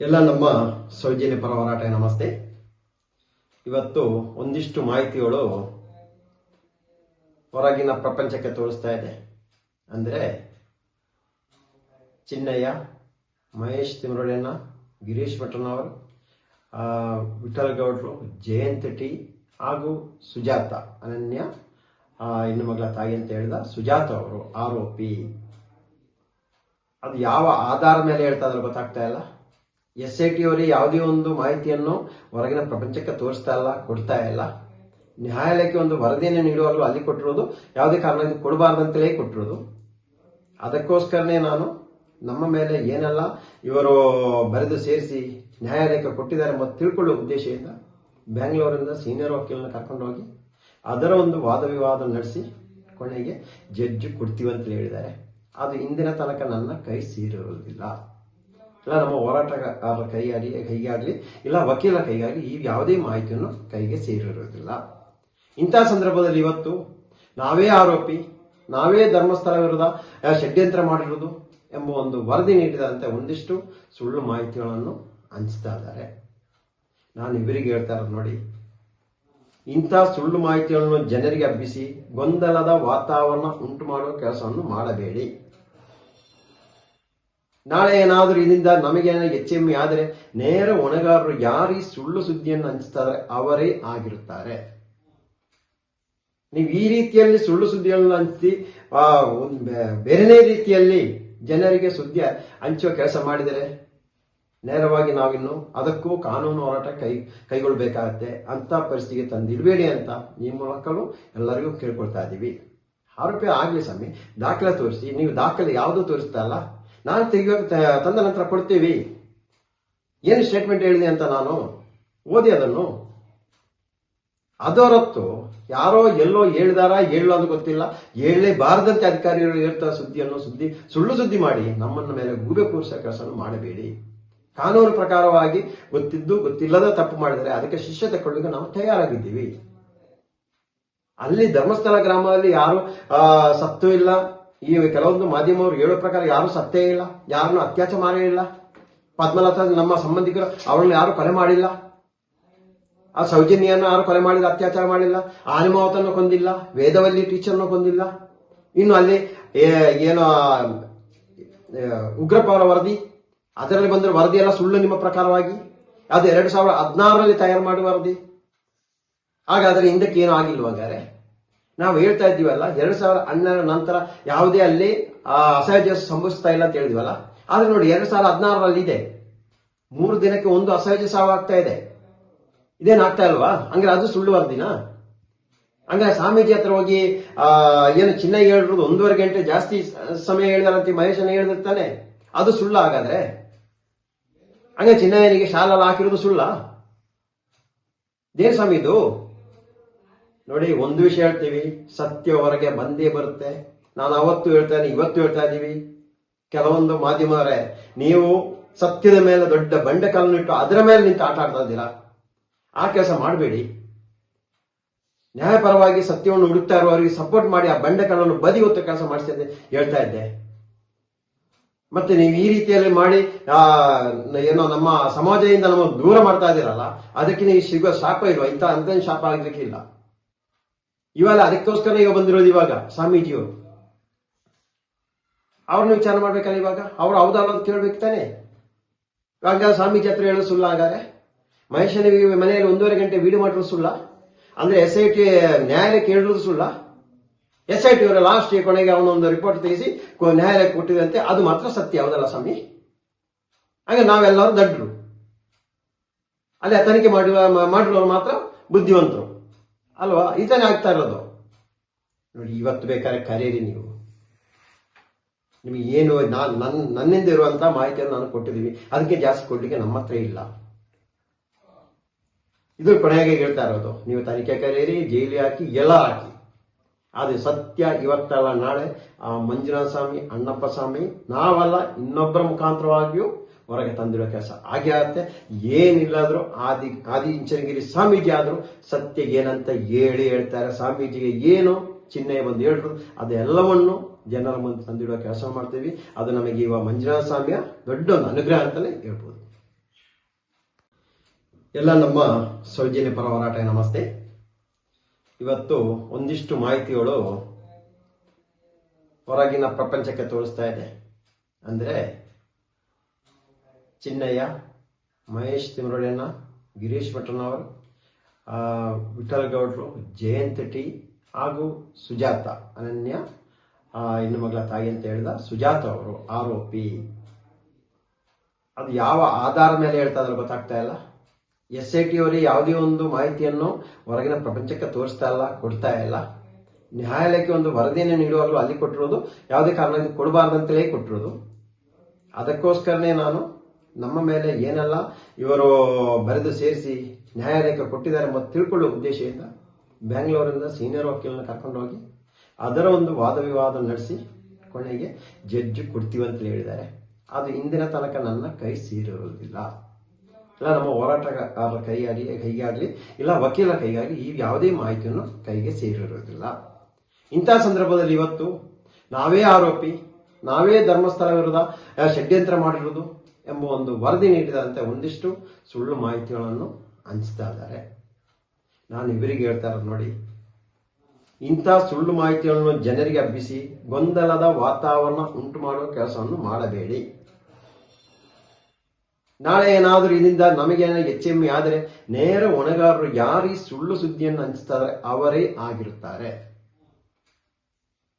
ಎಲ್ಲ ನಮ್ಮ ಸೌಜನ್ಯ ಪರ ಹೋರಾಟ ನಮಸ್ತೆ. ಇವತ್ತು ಒಂದಿಷ್ಟು ಮಾಹಿತಿಗಳು ಹೊರಗಿನ ಪ್ರಪಂಚಕ್ಕೆ ತೋರಿಸ್ತಾ ಇದೆ. ಅಂದರೆ ಚಿನ್ನಯ್ಯ ಮಹೇಶ್ ತಿಮರೋಡಿಯನ್ನ ಗಿರೀಶ್ ಆ, ವಿಠಲ್ ಗೌಡ್ರು ಜಯಂತ್ ಟಿ ಹಾಗೂ ಸುಜಾತ ಅನನ್ಯ ಹೆಣ್ಣು ಮಗಳ ತಾಯಿ ಅಂತ ಹೇಳಿದ ಸುಜಾತ ಅವರು ಆರೋಪಿ. ಅದು ಯಾವ ಆಧಾರ ಮೇಲೆ ಹೇಳ್ತಾ ಇದ್ರೆ ಗೊತ್ತಾಗ್ತಾ ಇಲ್ಲ. ಎಸ್ ಐ ಟಿ ಅವರು ಯಾವುದೇ ಒಂದು ಮಾಹಿತಿಯನ್ನು ಹೊರಗಿನ ಪ್ರಪಂಚಕ್ಕೆ ತೋರಿಸ್ತಾ ಇಲ್ಲ, ಕೊಡ್ತಾ ಇಲ್ಲ. ನ್ಯಾಯಾಲಯಕ್ಕೆ ಒಂದು ವರದಿಯನ್ನು ನೀಡುವಾಗಲೂ ಅಲ್ಲಿ ಕೊಟ್ಟಿರೋದು, ಯಾವುದೇ ಕಾರಣದಿಂದ ಕೊಡಬಾರ್ದಂತಲೇ ಕೊಟ್ಟಿರೋದು. ಅದಕ್ಕೋಸ್ಕರನೇ ನಾನು ನಮ್ಮ ಮೇಲೆ ಏನೆಲ್ಲ, ಇವರು ಬರೆದು ಸೇರಿಸಿ ನ್ಯಾಯಾಲಯಕ್ಕೆ ಕೊಟ್ಟಿದ್ದಾರೆ ಮತ್ತು ತಿಳ್ಕೊಳ್ಳೋ ಉದ್ದೇಶದಿಂದ ಬ್ಯಾಂಗ್ಳೂರಿಂದ ಸೀನಿಯರ್ ವಕೀಲನ ಕರ್ಕೊಂಡೋಗಿ ಅದರ ಒಂದು ವಾದ ವಿವಾದ ನಡೆಸಿ ಕೊನೆಗೆ ಜಡ್ಜ್ ಕೊಡ್ತೀವಿ ಅಂತ ಹೇಳಿದ್ದಾರೆ. ಅದು ಇಂದಿನ ತನಕ ನನ್ನ ಕೈ ಸೇರಿರುವುದಿಲ್ಲ ಇಲ್ಲ, ನಮ್ಮ ಹೋರಾಟಗಾರರ ಕೈಯಾಗಲಿ, ಕೈಗಾಗಲಿ, ಇಲ್ಲ ವಕೀಲ ಕೈಗಾಗಲಿ ಈ ಯಾವುದೇ ಮಾಹಿತಿಯನ್ನು ಕೈಗೆ ಸೇರಿರುವುದಿಲ್ಲ ಇಂಥ ಸಂದರ್ಭದಲ್ಲಿ ಇವತ್ತು ನಾವೇ ಆರೋಪಿ, ನಾವೇ ಧರ್ಮಸ್ಥಳ ವಿರುದ್ಧ ಷಡ್ಯಂತ್ರ ಮಾಡಿರುವುದು ಎಂಬ ಒಂದು ವರದಿ ನೀಡಿದಂತೆ ಒಂದಿಷ್ಟು ಸುಳ್ಳು ಮಾಹಿತಿಗಳನ್ನು ಹಂಚ್ತಾ ಇದ್ದಾರೆ. ನಾನು ಇವರಿಗೆ ಹೇಳ್ತಾ ನೋಡಿ, ಇಂಥ ಸುಳ್ಳು ಮಾಹಿತಿಗಳನ್ನು ಜನರಿಗೆ ಹಬ್ಬಿಸಿ ಗೊಂದಲದ ವಾತಾವರಣ ಉಂಟು ಮಾಡುವ ಕೆಲಸವನ್ನು ಮಾಡಬೇಡಿ. ನಾಳೆ ಏನಾದರೂ ಇದರಿಂದ ನಮಗೇನೋ ಹೆಚ್ಚೆಮ್ಮೆ ಆದರೆ ನೇರ ಹೊಣೆಗಾರರು ಯಾರೀ ಸುಳ್ಳು ಸುದ್ದಿಯನ್ನು ಹಂಚುತ್ತಾರೆ ಅವರೇ ಆಗಿರುತ್ತಾರೆ. ನೀವು ಈ ರೀತಿಯಲ್ಲಿ ಸುಳ್ಳು ಸುದ್ದಿಯನ್ನು ಹಂಚಿ ಬೇರೆನೇ ರೀತಿಯಲ್ಲಿ ಜನರಿಗೆ ಸುದ್ದಿ ಹಂಚುವ ಕೆಲಸ ಮಾಡಿದರೆ ನೇರವಾಗಿ ನಾವಿನ್ನು ಅದಕ್ಕೂ ಕಾನೂನು ಹೋರಾಟ ಕೈ ಕೈಗೊಳ್ಳಬೇಕಾಗತ್ತೆ ಅಂತ ಪರಿಸ್ಥಿತಿಗೆ ತಂದಿಡಬೇಡಿ ಅಂತ ಈ ಮಕ್ಕಳು ಎಲ್ಲರಿಗೂ ಕೇಳ್ಕೊಳ್ತಾ ಇದ್ದೀವಿ. ಆರೋಪಿ ಆಗಲಿ ಸ್ವಾಮಿ, ದಾಖಲೆ ತೋರಿಸಿ, ನೀವು ದಾಖಲೆ ಯಾವುದು ತೋರಿಸ್ತಾ ಇಲ್ಲ? ನಾನು ತೆಗಿಯೋ ತಂದ ನಂತರ ಕೊಡ್ತೀವಿ. ಏನು ಸ್ಟೇಟ್ಮೆಂಟ್ ಹೇಳಿದೆ ಅಂತ ನಾನು ಓದಿ ಅದನ್ನು. ಅದರತ್ತು ಯಾರೋ ಎಲ್ಲೋ ಹೇಳಿದಾರ ಹೇಳೋದು ಗೊತ್ತಿಲ್ಲ. ಹೇಳಲೇಬಾರದಂತೆ ಅಧಿಕಾರಿಗಳು ಹೇಳ್ತಾ ಸುದ್ದಿಯನ್ನು ಸುದ್ದಿ, ಸುಳ್ಳು ಸುದ್ದಿ ಮಾಡಿ ನಮ್ಮನ್ನ ಮೇಲೆ ಗೂಬೆ ಕೂರಿಸೋ ಕೆಲಸವನ್ನು ಮಾಡಬೇಡಿ. ಕಾನೂನು ಪ್ರಕಾರವಾಗಿ ಗೊತ್ತಿದ್ದು ಗೊತ್ತಿಲ್ಲದ ತಪ್ಪು ಮಾಡಿದರೆ ಅದಕ್ಕೆ ಶಿಷ್ಯ ತಗೊಳ್ಳಿಕ್ಕೆ ನಾವು ತಯಾರಾಗಿದ್ದೀವಿ. ಅಲ್ಲಿ ಧರ್ಮಸ್ಥಳ ಗ್ರಾಮದಲ್ಲಿ ಯಾರು ಸತ್ತು ಇಲ್ಲ ಈ ಕೆಲವೊಂದು ಮಾಧ್ಯಮವರು ಹೇಳೋ ಪ್ರಕಾರ ಯಾರು ಸತ್ತೇ ಇಲ್ಲ, ಯಾರನ್ನು ಅತ್ಯಾಚಾರ ಮಾಡೇ ಇಲ್ಲ. ಪದ್ಮಲತಾ ನಮ್ಮ ಸಂಬಂಧಿಕರು ಅವಳನ್ನ ಯಾರು ಕೊಲೆ ಮಾಡಿಲ್ಲ. ಆ ಸೌಜನ್ಯವನ್ನು ಯಾರು ಕೊಲೆ ಮಾಡಿಲ್ಲ, ಅತ್ಯಾಚಾರ ಮಾಡಿಲ್ಲ. ಆನಿಮಾವತನ್ನು ಕೊಂದಿಲ್ಲ, ವೇದವಲ್ಲಿ ಟೀಚರ್ನ ಕೊಂದಿಲ್ಲ. ಇನ್ನು ಅಲ್ಲಿ ಏನು ಉಗ್ರಪ್ಪ ಅವರ ವರದಿ, ಅದರಲ್ಲಿ ಬಂದಿರೋ ವರದಿ ಎಲ್ಲ ಸುಳ್ಳು ನಿಮ್ಮ ಪ್ರಕಾರವಾಗಿ. ಅದು ಎರಡು ಸಾವಿರದ ಹದಿನಾರರಲ್ಲಿ ತಯಾರು ಮಾಡುವ ವರದಿ. ಹಾಗಾದ್ರೆ ಹಿಂದಕ್ಕೆ ಏನು ಆಗಿಲ್ವ ನಾವು ಹೇಳ್ತಾ ಇದ್ದೀವಲ್ಲ, ಎರಡು ಸಾವಿರ ಹನ್ನೆರಡು ನಂತರ ಯಾವುದೇ ಅಲ್ಲಿ ಅಸಹಜ ಸಂಭವಿಸ್ತಾ ಇಲ್ಲ ಅಂತ ಹೇಳಿದ್ವಲ್ಲ? ಆದ್ರೆ ನೋಡಿ, ಎರಡು ಸಾವಿರದ ಹದಿನಾರರಲ್ಲಿ ಇದೆ. ಮೂರು ದಿನಕ್ಕೆ ಒಂದು ಅಸಹಜ ಸಾವು ಆಗ್ತಾ ಇದೆ. ಇದೇನಾಗ್ತಾ ಇಲ್ವಾ? ಹಂಗಾರೆ ಅದು ಸುಳ್ಳು ವರದಿನ? ಹಂಗಾರೆ ಸ್ವಾಮೀಜಿ ಹತ್ರ ಹೋಗಿ, ಆ, ಏನು ಚಿನ್ನ ಹೇಳಿರೋದು ಒಂದೂವರೆ ಗಂಟೆ ಜಾಸ್ತಿ ಸಮಯ ಹೇಳಿದಾರಂತೆ ಮಹೇಶನ ಹೇಳಿರ್ತಾನೆ. ಅದು ಸುಳ್ಳ ಹಾಗಾದ್ರೆ? ಹಂಗೆ ಚಿನ್ನಯ್ಯನಿಗೆ ಶಾಲಲ್ಲಿ ಹಾಕಿರೋದು ಸುಳ್ಳ? ದೇವಸ್ವಾಮಿ ಇದು? ನೋಡಿ, ಒಂದು ವಿಷಯ ಹೇಳ್ತೀವಿ. ಸತ್ಯ ಹೊರಗೆ ಬಂದೇ ಬರುತ್ತೆ. ನಾನು ಅವತ್ತು ಹೇಳ್ತಾ ಇದ್ದೀನಿ, ಇವತ್ತು ಹೇಳ್ತಾ ಇದ್ದೀವಿ. ಕೆಲವೊಂದು ಮಾಧ್ಯಮವರೇ ನೀವು ಸತ್ಯದ ಮೇಲೆ ದೊಡ್ಡ ಬಂಡೆ ಕಲ್ಲನ್ನಿಟ್ಟು ಅದರ ಮೇಲೆ ನಿಂತು ಆಟ ಆಡ್ತಾ ಇದ್ದೀರಾ? ಆ ಕೆಲಸ ಮಾಡಬೇಡಿ. ನ್ಯಾಯಪರವಾಗಿ ಸತ್ಯವನ್ನು ಹುಡುಕ್ತಾ ಇರುವವರಿಗೆ ಸಪೋರ್ಟ್ ಮಾಡಿ ಆ ಬಂಡೆ ಕಲ್ಲನ್ನು ಬದಿ ಹೊತ್ತು ಕೆಲಸ ಮಾಡಿಸಿದ್ದೆ ಹೇಳ್ತಾ ಇದ್ದೆ. ಮತ್ತೆ ನೀವು ಈ ರೀತಿಯಲ್ಲಿ ಮಾಡಿ ಏನೋ ನಮ್ಮ ಸಮಾಜದಿಂದ ನಮ್ಮ ದೂರ ಮಾಡ್ತಾ ಇದ್ದೀರಲ್ಲ, ಅದಕ್ಕೆ ನೀವು ಸಿಗೋ ಶಾಪ ಇಲ್ವಾ ಇಂಥ ಅಂತ ಶಾಪ ಆಗ್ಲಿಕ್ಕೆ ಇವಾಗ ಅದಕ್ಕೋಸ್ಕರ ಈಗ ಬಂದಿರೋದು ಇವಾಗ ಸ್ವಾಮೀಜಿಯವರು ಅವ್ರನ್ನ ವಿಚಾರ ಮಾಡ್ಬೇಕಲ್ಲ ಇವಾಗ? ಅವ್ರು ಹೌದಲ್ಲ ಕೇಳ್ಬೇಕು ತಾನೆ? ಇವಾಗ ಸ್ವಾಮೀಜಿ ಹತ್ರ ಹೇಳೋ ಸುಳ್ಳ ಹಾಗಾದ್ರೆ? ಮಹೇಶನ ಮನೆಯಲ್ಲಿ ಒಂದೂವರೆ ಗಂಟೆ ವೀಡಿಯೋ ಮಾಡಿರೋದು ಸುಳ್ಳ? ಅಂದ್ರೆ ಎಸ್ ಐ ಟಿ ನ್ಯಾಯಾಲಯಕ್ಕೆ ಹೇಳಿರೋದು ಸುಳ್ಳ? ಎಸ್ ಐ ಟಿ ಅವರ ಲಾಸ್ಟ್ ಕೊನೆಗೆ ಅವನೊಂದು ರಿಪೋರ್ಟ್ ತೆಗೆಸಿ ನ್ಯಾಯಾಲಯಕ್ಕೆ ಕೊಟ್ಟಿದಂತೆ ಅದು ಮಾತ್ರ ಸತ್ಯ, ಹೌದಲ್ಲ ಸ್ವಾಮಿ? ಹಾಗೆ ನಾವೆಲ್ಲರೂ ದಡ್ಡರು ಅಲ್ಲಿ ತನಿಖೆ ಮಾಡುವ ಮಾಡಿರೋರು ಮಾತ್ರ ಬುದ್ಧಿವಂತರು. ಅಲ್ವಾ? ಥರ ಆಗ್ತಾ ಇರೋದು. ನೋಡಿ, ಇವತ್ತು ಬೇಕಾದ್ರೆ ಕರೀರಿ ನೀವು. ನಿಮಗೆ ಏನು, ನಾನು ನನ್ನ ನನ್ನಿಂದ ಇರುವಂತ ಮಾಹಿತಿಯನ್ನು ನಾನು ಕೊಟ್ಟಿದ್ದೀವಿ. ಅದಕ್ಕೆ ಜಾಸ್ತಿ ಕೊಡ್ಲಿಕ್ಕೆ ನಮ್ಮ ಹತ್ರ ಇಲ್ಲ. ಇದು ಕೊನೆಗೆ ಹೇಳ್ತಾ ಇರೋದು. ನೀವು ತನಿಖೆ ಕರೀರಿ ಜೈಲಿ ಹಾಕಿ, ಎಲ್ಲ ಹಾಕಿ. ಆದರೆ ಸತ್ಯ, ಇವತ್ತಲ್ಲ ನಾಳೆ ಆ ಮಂಜುನಾಥ ಸ್ವಾಮಿ, ಅಣ್ಣಪ್ಪ ಸ್ವಾಮಿ, ನಾವಲ್ಲ, ಇನ್ನೊಬ್ಬರ ಮುಖಾಂತರವಾಗಿಯೂ ಹೊರಗೆ ತಂದಿಡೋ ಕೆಲಸ ಹಾಗೆ ಆಗುತ್ತೆ. ಏನಿಲ್ಲಾದರೂ ಆದಿ ಆದಿ ಇಂಚನಗಿರಿ ಸ್ವಾಮೀಜಿ ಆದರೂ ಸತ್ಯ ಏನಂತ ಹೇಳಿ ಹೇಳ್ತಾರೆ. ಸ್ವಾಮೀಜಿಗೆ ಏನು ಚಿಹ್ನೆ ಬಂದು ಹೇಳಿದ್ರು ಅದೆಲ್ಲವನ್ನು ಜನರ ಮುಂದೆ ತಂದಿಡೋ ಕೆಲಸ ಮಾಡ್ತೀವಿ. ಅದು ನಮಗೆ ಇವಾಗ ಮಂಜುನಾಥ ಸ್ವಾಮಿಯ ದೊಡ್ಡ ಒಂದು ಅನುಗ್ರಹ ಅಂತಲೇ ಹೇಳ್ಬೋದು. ಎಲ್ಲ ನಮ್ಮ ಸೌಜನ್ಯ ಪರ ಹೋರಾಟ, ನಮಸ್ತೆ. ಇವತ್ತು ಒಂದಿಷ್ಟು ಮಾಹಿತಿಗಳು ಹೊರಗಿನ ಪ್ರಪಂಚಕ್ಕೆ ತೋರಿಸ್ತಾ ಇದೆ. ಅಂದರೆ ಚಿನ್ನಯ್ಯ ಮಹೇಶ್ ತಿಮರೊಡೆಯನ್ನ ಗಿರೀಶ್ ಆ, ವಿಠಲ್ ಗೌಡ್ರು ಜಯಂತ್ ಟಿ ಹಾಗೂ ಸುಜಾತ ಅನನ್ಯ ಹೆಣ್ಣು ಮಗಳ ತಾಯಿ ಅಂತ ಹೇಳಿದ ಸುಜಾತ ಅವರು ಆರೋಪಿ. ಅದು ಯಾವ ಆಧಾರದ ಮೇಲೆ ಹೇಳ್ತಾ ಇದ್ರೆ ಗೊತ್ತಾಗ್ತಾ ಇಲ್ಲ. ಎಸ್ ಐ ಟಿ ಅವರಿಗೆ ಯಾವುದೇ ಒಂದು ಮಾಹಿತಿಯನ್ನು ಹೊರಗಿನ ಪ್ರಪಂಚಕ್ಕೆ ತೋರಿಸ್ತಾ ಇಲ್ಲ ಕೊಡ್ತಾ ಇಲ್ಲ. ನ್ಯಾಯಾಲಯಕ್ಕೆ ಒಂದು ವರದಿಯನ್ನು ನೀಡುವಾಗಲೂ ಅಲ್ಲಿ ಕೊಟ್ಟಿರೋದು ಯಾವುದೇ ಕಾರಣದಿಂದ ಕೊಡಬಾರ್ದಂತಲೇ ಕೊಟ್ಟಿರೋದು. ಅದಕ್ಕೋಸ್ಕರನೇ ನಾನು ನಮ್ಮ ಮೇಲೆ ಏನೆಲ್ಲ, ಇವರು ಬರೆದು ಸೇರಿಸಿ ನ್ಯಾಯಾಲಯಕ್ಕೆ ಕೊಟ್ಟಿದ್ದಾರೆ ಮತ್ತು ತಿಳ್ಕೊಳ್ಳೋ ಉದ್ದೇಶದಿಂದ ಬ್ಯಾಂಗ್ಳೂರಿಂದ ಸೀನಿಯರ್ ವಕೀಲನ ಕರ್ಕೊಂಡೋಗಿ ಅದರ ಒಂದು ವಾದ ವಿವಾದ ನಡೆಸಿ ಕೊನೆಗೆ ಜಡ್ಜ್ ಕೊಡ್ತೀವಿ ಅಂತ ಹೇಳಿದ್ದಾರೆ. ಅದು ಇಂದಿನ ತನಕ ನನ್ನ ಕೈ ಸೇರಿರುವುದಿಲ್ಲ ಇಲ್ಲ, ನಮ್ಮ ಹೋರಾಟಗಾರರ ಕೈಯಾಗಲಿ ಕೈಗಾಗಲಿ, ಇಲ್ಲ ವಕೀಲ ಕೈಗಾಗಲಿ ಈ ಯಾವುದೇ ಮಾಹಿತಿಯನ್ನು ಕೈಗೆ ಸೇರಿರುವುದಿಲ್ಲ ಇಂಥ ಸಂದರ್ಭದಲ್ಲಿ ಇವತ್ತು ನಾವೇ ಆರೋಪಿ, ನಾವೇ ಧರ್ಮಸ್ಥಳ ವಿರುದ್ಧ ಷಡ್ಯಂತ್ರ ಮಾಡಿರುವುದು ಎಂಬ ಒಂದು ವರದಿ ನೀಡಿದಂತೆ ಒಂದಿಷ್ಟು ಸುಳ್ಳು ಮಾಹಿತಿಗಳನ್ನು ಹಂಚ್ತಾ ಇದ್ದಾರೆ. ನಾನು ಇವರಿಗೆ ಹೇಳ್ತಾ ಇರೋದು ನೋಡಿ, ಇಂಥ ಸುಳ್ಳು ಮಾಹಿತಿಗಳನ್ನು ಜನರಿಗೆ ಹಬ್ಬಿಸಿ ಗೊಂದಲದ ವಾತಾವರಣ ಉಂಟು ಮಾಡುವ ಕೆಲಸವನ್ನು ಮಾಡಬೇಡಿ. ನಾಳೆ ಏನಾದರೂ ಇದರಿಂದ ನಮಗೇನೋ ಹೆಚ್ಚೆಮ್ಮೆ ಆದರೆ ನೇರ ಹೊಣೆಗಾರರು ಯಾರು ಸುಳ್ಳು ಸುದ್ದಿಯನ್ನು ಹಂಚ್ತಾರೆ ಅವರೇ ಆಗಿರುತ್ತಾರೆ.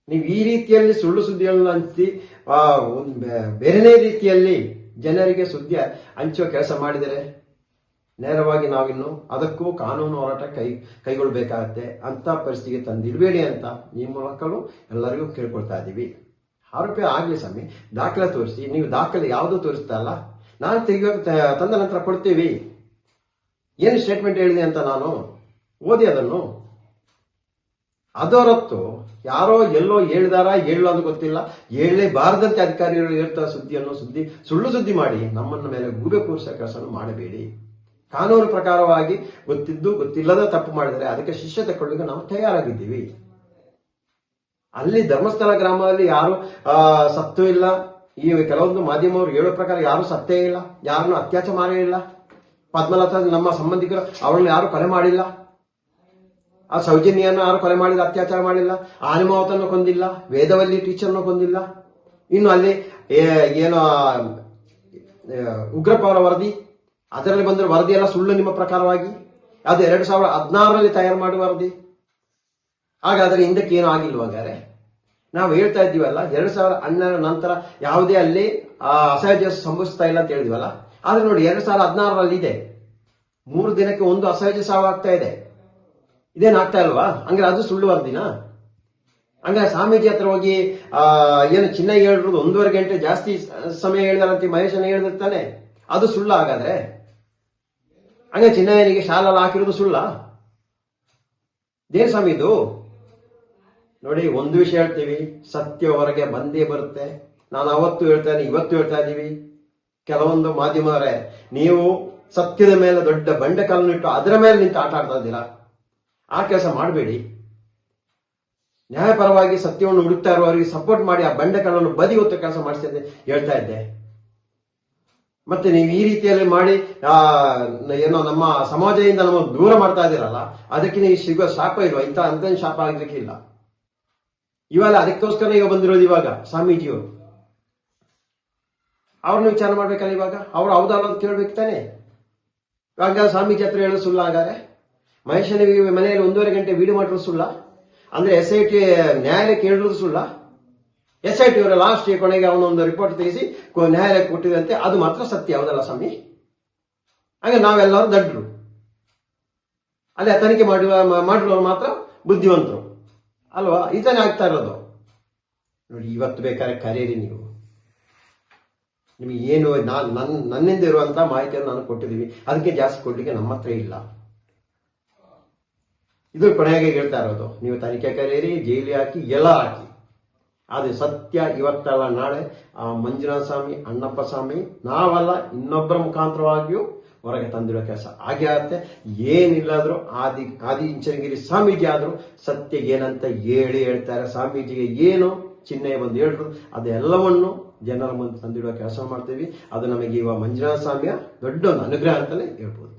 ನೀವು ಈ ರೀತಿಯಲ್ಲಿ ಸುಳ್ಳು ಸುದ್ದಿಗಳನ್ನು ಹಂಚಿ ಬೇರೆನೇ ರೀತಿಯಲ್ಲಿ ಜನರಿಗೆ ಸುದ್ದಿ ಹಂಚುವ ಕೆಲಸ ಮಾಡಿದರೆ ನೇರವಾಗಿ ನಾವಿನ್ನು ಅದಕ್ಕೂ ಕಾನೂನು ಹೋರಾಟ ಕೈ ಕೈಗೊಳ್ಬೇಕಾಗತ್ತೆ ಅಂತ ಪರಿಸ್ಥಿತಿಗೆ ತಂದಿಡಬೇಡಿ ಅಂತ ಈ ಮಕ್ಕಳು ಎಲ್ಲರಿಗೂ ಕೇಳ್ಕೊಳ್ತಾ ಇದ್ದೀವಿ. ಆರೋಪಿ ಆಗಲಿ ಸ್ವಾಮಿ, ದಾಖಲೆ ತೋರಿಸಿ, ನೀವು ದಾಖಲೆ ಯಾವುದು ತೋರಿಸ್ತಾ ಇಲ್ಲ? ನಾನು ತೆಗಿಯೋ ತಂದ ನಂತರ ಕೊಡ್ತೀವಿ. ಏನು ಸ್ಟೇಟ್ಮೆಂಟ್ ಹೇಳಿದೆ ಅಂತ ನಾನು? ಓದಿ ಅದನ್ನು. ಅದರೊತ್ತು ಯಾರೋ ಎಲ್ಲೋ ಹೇಳಿದಾರ ಹೇಳೋ ಅದು ಗೊತ್ತಿಲ್ಲ. ಹೇಳಲೇಬಾರದಂತೆ ಅಧಿಕಾರಿಗಳು ಹೇಳ್ತಾ ಸುದ್ದಿ ಅನ್ನೋ ಸುದ್ದಿ, ಸುಳ್ಳು ಸುದ್ದಿ ಮಾಡಿ ನಮ್ಮನ್ನ ಮೇಲೆ ಗೂಬೆ ಕೂರಿಸೋ ಕೆಲಸವನ್ನು ಮಾಡಬೇಡಿ. ಕಾನೂನು ಪ್ರಕಾರವಾಗಿ ಗೊತ್ತಿದ್ದು ಗೊತ್ತಿಲ್ಲದ ತಪ್ಪು ಮಾಡಿದರೆ ಅದಕ್ಕೆ ಶಿಕ್ಷೆ ತಗೊಳ್ಳಿಕ್ಕೆ ನಾವು ತಯಾರಾಗಿದ್ದೀವಿ. ಅಲ್ಲಿ ಧರ್ಮಸ್ಥಳ ಗ್ರಾಮದಲ್ಲಿ ಯಾರು ಸತ್ತು ಇಲ್ಲ. ಈ ಕೆಲವೊಂದು ಮಾಧ್ಯಮವರು ಹೇಳೋ ಪ್ರಕಾರ ಯಾರು ಸತ್ತೇ ಇಲ್ಲ. ಯಾರನ್ನು ಅತ್ಯಾಚಾರ ಮಾಡೇ ಇಲ್ಲ. ಪದ್ಮಲತಾ, ನಮ್ಮ ಸಂಬಂಧಿಕರು, ಅವರನ್ನು ಯಾರು ಕೊಲೆ ಮಾಡಿಲ್ಲ. ಆ ಸೌಜನ್ಯವನ್ನು ಯಾರು ಕೊಲೆ ಮಾಡಿಲ್ಲ, ಅತ್ಯಾಚಾರ ಮಾಡಿಲ್ಲ ಆನಿಮಾವತನ ಕೊಂದಿಲ್ಲ, ವೇದವಲ್ಲಿ ಟೀಚರ್ನ ಕೊಂದಿಲ್ಲ. ಇನ್ನು ಅಲ್ಲಿ ಏನು ಉಗ್ರಪ್ಪ ಅವರ ವರದಿ, ಅದರಲ್ಲಿ ಬಂದಿರೋ ವರದಿ ಎಲ್ಲ ಸುಳ್ಳು ನಿಮ್ಮ ಪ್ರಕಾರವಾಗಿ. ಅದು ಎರಡು ಸಾವಿರದ ಹದಿನಾರರಲ್ಲಿ ತಯಾರು ಮಾಡುವ ವರದಿ. ಹಾಗಾದ್ರೆ ಹಿಂದಕ್ಕೆ ಏನೂ ಆಗಿಲ್ವಾಗಾರೆ ನಾವು ಹೇಳ್ತಾ ಇದ್ದೀವಲ್ಲ, ಎರಡು ಸಾವಿರದ ಹನ್ನೆರಡರ ನಂತರ ಯಾವುದೇ ಅಲ್ಲಿ ಅಸಹಜ ಸಂಭವಿಸ್ತಾ ಇಲ್ಲ ಅಂತ ಹೇಳಿದ್ವಲ್ಲ? ಆದ್ರೆ ನೋಡಿ, ಎರಡು ಸಾವಿರದ ಹದಿನಾರರಲ್ಲಿ ಇದೆ ಮೂರು ದಿನಕ್ಕೆ ಒಂದು ಅಸಹಜ ಸಾವು ಆಗ್ತಾ ಇದೆ. ಇದೇನ್ ಆಗ್ತಾ ಇಲ್ವಾ? ಹಂಗಾರೆ ಅದು ಸುಳ್ಳು ವರದಿನಾ ಹಂಗ ಸ್ವಾಮೀಜಿ ಹತ್ರ ಹೋಗಿ ಏನು ಚಿನ್ನ ಹೇಳಿರೋದು ಒಂದೂವರೆ ಗಂಟೆ ಜಾಸ್ತಿ ಸಮಯ ಹೇಳಿದಾರಂತೆ ಮಹೇಶನ ಹೇಳಿರ್ತಾನೆ ಅದು ಸುಳ್ಳ ಹಾಗಾದ್ರೆ? ಹಂಗೆ ಚಿನ್ನಯ್ಯನಿಗೆ ಶಾಲೆಲ್ಲ ಹಾಕಿರೋದು ಸುಳ್ಳ? ದೇನ್ ಸ್ವಾಮಿ ಇದು ನೋಡಿ, ಒಂದು ವಿಷಯ ಹೇಳ್ತೀವಿ. ಸತ್ಯ ಹೊರಗೆ ಬಂದೇ ಬರುತ್ತೆ. ನಾನು ಅವತ್ತು ಹೇಳ್ತೇನೆ ಇವತ್ತು ಹೇಳ್ತಾ ಇದ್ದೀವಿ. ಕೆಲವೊಂದು ಮಾಧ್ಯಮವರೇ ನೀವು ಸತ್ಯದ ಮೇಲೆ ದೊಡ್ಡ ಬಂಡೆ ಇಟ್ಟು ಅದರ ಮೇಲೆ ನಿಂತು ಆಟ ಆಡ್ತಾ ಇದ್ದೀರಾ? ಆ ಕೆಲಸ ಮಾಡಬೇಡಿ. ನ್ಯಾಯಪರವಾಗಿ ಸತ್ಯವನ್ನು ಹುಡುಕ್ತಾ ಇರುವವರಿಗೆ ಸಪೋರ್ಟ್ ಮಾಡಿ ಆ ಬಂಡೆಕಲ್ಲನ್ನು ಬದಿ ಹೊತ್ತು ಕೆಲಸ ಮಾಡಿಸಿದ್ದೆ ಹೇಳ್ತಾ ಇದ್ದೆ. ಮತ್ತೆ ನೀವು ಈ ರೀತಿಯಲ್ಲಿ ಮಾಡಿ ಏನೋ ನಮ್ಮ ಸಮಾಜದಿಂದ ನಮ್ಮ ದೂರ ಮಾಡ್ತಾ ಇದ್ದೀರಲ್ಲ, ಅದಕ್ಕೆ ನೀವು ಸಿಗೋ ಶಾಪ ಇಲ್ವಾ? ಇಂಥ ಅಂತ ಶಾಪ ಆಗಲಿಕ್ಕೆ ಇಲ್ಲ. ಇವೆಲ್ಲ ಅದಕ್ಕೋಸ್ಕರ ಈಗ ಬಂದಿರೋದು ಇವಾಗ, ಸ್ವಾಮೀಜಿಯವರು. ಅವ್ರನ್ನ ವಿಚಾರ ಮಾಡ್ಬೇಕಲ್ಲ ಇವಾಗ? ಅವ್ರು ಹೌದಾ ಅನ್ನೋದು ಕೇಳ್ಬೇಕು ತಾನೆ? ಇವಾಗ ಸ್ವಾಮೀಜಿ ಹತ್ರ ಹೇಳೋ ಸುಳ್ಳು ಹಾಗಾದ್ರೆ? ಮಹೇಶನಿಗೆ ಮನೆಯಲ್ಲಿ ಒಂದೂವರೆ ಗಂಟೆ ವಿಡಿಯೋ ಮಾಡಿರೋದು ಸುಳ್ಳ? ಅಂದ್ರೆ ಎಸ್ ಐ ಟಿ ನ್ಯಾಯಾಲಯಕ್ಕೆ ಹೇಳಿರೋದು ಸುಳ್ಳ? ಎಸ್ ಐ ಟಿ ಅವರ ಲಾಸ್ಟ್ ಕೊನೆಗೆ ಅವನೊಂದು ರಿಪೋರ್ಟ್ ತೆಗೆಸಿ ನ್ಯಾಯಾಲಯಕ್ಕೆ ಕೊಟ್ಟಿದಂತೆ ಅದು ಮಾತ್ರ ಸತ್ಯ, ಹೌದಲ್ಲ ಸ್ವಾಮಿ? ಹಾಗೆ ನಾವೆಲ್ಲರೂ ದಡ್ಡರು ಅದೇ ತನಿಖೆ ಮಾಡುವ ಮಾಡಿರೋರು ಮಾತ್ರ ಬುದ್ಧಿವಂತರು. ಅಲ್ವಾ? ಇದನ್ನೇ ಆಗ್ತಾ ಇರೋದು. ನೋಡಿ, ಇವತ್ತು ಬೇಕಾದ್ರೆ ಕರೀರಿ ನೀವು. ನಿಮಗೆ ಏನು ನಾನು ನನ್ನ ನನ್ನಿಂದ ಇರುವಂತಹ ಮಾಹಿತಿಯನ್ನು ನಾನು ಕೊಟ್ಟಿದ್ದೀವಿ. ಅದಕ್ಕೆ ಜಾಸ್ತಿ ಕೊಡ್ಲಿಕ್ಕೆ ನಮ್ಮ ಹತ್ರ ಇಲ್ಲ. ಇದು ಕೊನೆಗೆ ಹೇಳ್ತಾ ಇರೋದು, ನೀವು ತನಿಖೆ ಕರೆಯಿರಿ ಜೈಲಿ ಹಾಕಿ, ಎಲ್ಲ ಹಾಕಿ. ಆದರೆ ಸತ್ಯ ಇವತ್ತಲ್ಲ, ನಾಳೆ ಆ ಮಂಜುನಾಥ ಸ್ವಾಮಿ, ಅಣ್ಣಪ್ಪ ಸ್ವಾಮಿ, ನಾವಲ್ಲ, ಇನ್ನೊಬ್ಬರ ಮುಖಾಂತರವಾಗಿಯೂ ಹೊರಗೆ ತಂದಿರೋ ಕೆಲಸ ಹಾಗೆ ಆಗುತ್ತೆ. ಏನಿಲ್ಲಾದರೂ ಆದಿ ಆದಿ ಇಂಚನಗಿರಿ ಸ್ವಾಮೀಜಿ ಆದರೂ ಸತ್ಯ ಏನಂತ ಹೇಳಿ ಹೇಳ್ತಾರೆ ಸ್ವಾಮೀಜಿಗೆ ಏನು ಚಿಹ್ನೆ ಬಂದು ಹೇಳಿದ್ರು ಅದೆಲ್ಲವನ್ನು ಜನರ ಮುಂದೆ ತಂದಿಡೋ ಕೆಲಸ ಮಾಡ್ತೀವಿ. ಅದು ನಮಗೆ ಇವಾಗ ಮಂಜುನಾಥ ಸ್ವಾಮಿಯ ದೊಡ್ಡ ಒಂದು ಅನುಗ್ರಹ ಅಂತಲೇ ಹೇಳ್ಬೋದು.